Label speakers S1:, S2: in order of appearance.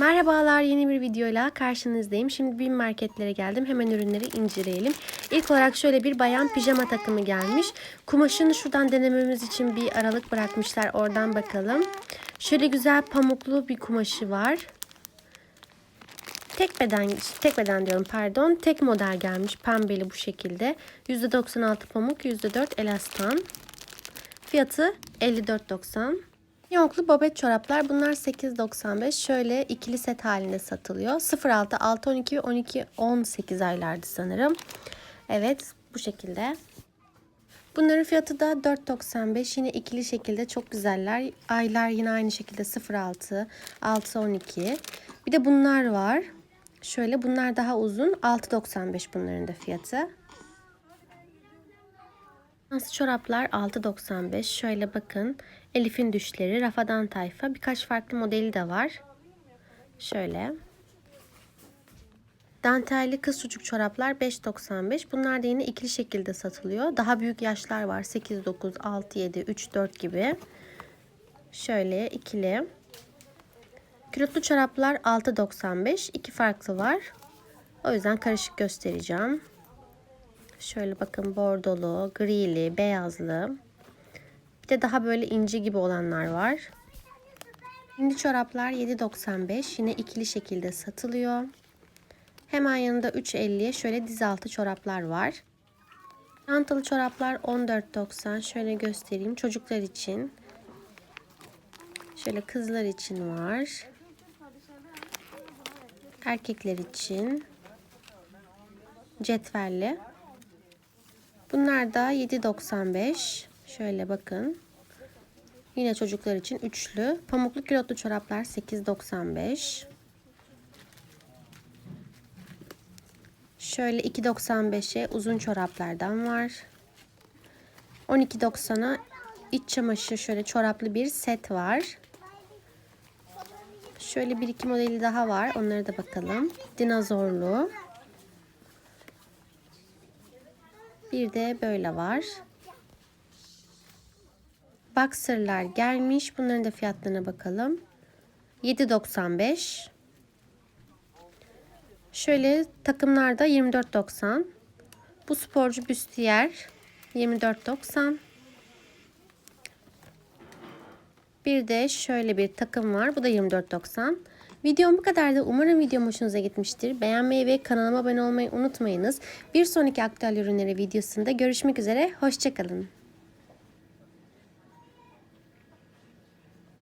S1: Merhabalar yeni bir videoyla karşınızdayım. Şimdi bin marketlere geldim. Hemen ürünleri inceleyelim. İlk olarak şöyle bir bayan pijama takımı gelmiş. Kumaşını şuradan denememiz için bir aralık bırakmışlar. Oradan bakalım. Şöyle güzel pamuklu bir kumaşı var. Tek beden, tek beden diyorum pardon. Tek model gelmiş pembeli bu şekilde. %96 pamuk, %4 elastan. Fiyatı 54.90. Yonklu babet çoraplar bunlar 8.95 şöyle ikili set halinde satılıyor. 06, 6, 12 ve 12, 18 aylardı sanırım. Evet bu şekilde. Bunların fiyatı da 4.95 yine ikili şekilde çok güzeller. Aylar yine aynı şekilde 06, 6, 12. Bir de bunlar var. Şöyle bunlar daha uzun 6.95 bunların da fiyatı. Nasıl çoraplar 6.95. Şöyle bakın. Elif'in düşleri, rafadan tayfa. Birkaç farklı modeli de var. Şöyle. Dantelli kız çocuk çoraplar 5.95. Bunlar da yine ikili şekilde satılıyor. Daha büyük yaşlar var. 8, 9, 6, 7, 3, 4 gibi. Şöyle ikili. Külotlu çoraplar 6.95. İki farklı var. O yüzden karışık göstereceğim. Şöyle bakın bordolu, grili, beyazlı. Bir de daha böyle inci gibi olanlar var. Şimdi çoraplar 7.95 yine ikili şekilde satılıyor. Hemen yanında 3.50'ye şöyle diz altı çoraplar var. Çantalı çoraplar 14.90 şöyle göstereyim çocuklar için. Şöyle kızlar için var. Erkekler için cetvelli. Bunlar da 7.95. Şöyle bakın. Yine çocuklar için üçlü. Pamuklu kilotlu çoraplar 8.95. Şöyle 2.95'e uzun çoraplardan var. 12.90'a iç çamaşır şöyle çoraplı bir set var. Şöyle bir iki modeli daha var. Onlara da bakalım. Dinozorlu. Bir de böyle var. Boxer'lar gelmiş. Bunların da fiyatlarına bakalım. 7.95. Şöyle takımlar da 24.90. Bu sporcu büstiyer 24.90. Bir de şöyle bir takım var. Bu da 24.90. Videom bu kadardı. Umarım videom hoşunuza gitmiştir. Beğenmeyi ve kanalıma abone olmayı unutmayınız. Bir sonraki aktüel ürünleri videosunda görüşmek üzere. Hoşçakalın.